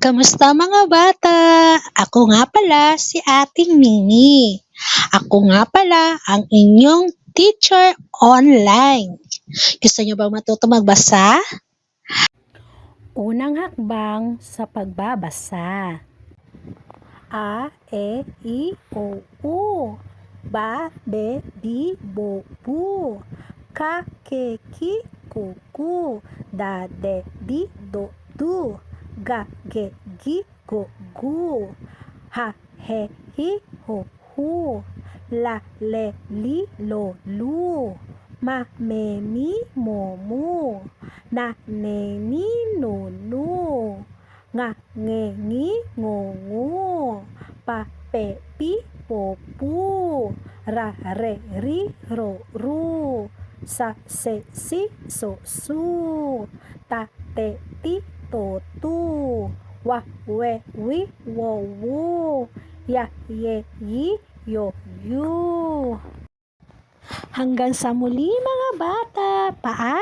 Kamusta mga bata? Ako nga pala si Ating Mini. Ako nga pala ang inyong teacher online. Gusto niyo ba matuto magbasa? Unang hakbang sa pagbabasa. A, E, I, O, U. Ba, be, bi, bo, bu. Ka, ke, ki, ku, ku. Da, de, di, do, du. Ga, ge, gi, go, gu. Ha, he, hi, ho, hu. La, le, li, lo, lu. Ma, me, mi, mo, mu. Na, ne, ni, no, nu. Nga, nge, ngi, ngo, ngu. Pa, pe, pi, po, pu. Ra, re, ri, ro, ru. Sa, se, si, so, su. Ta, te, ti, to, tu. Wa, we, wi, wo, wu. Ya, ye, yi, yo, yu. Hanggang sa muli mga bata, paalam!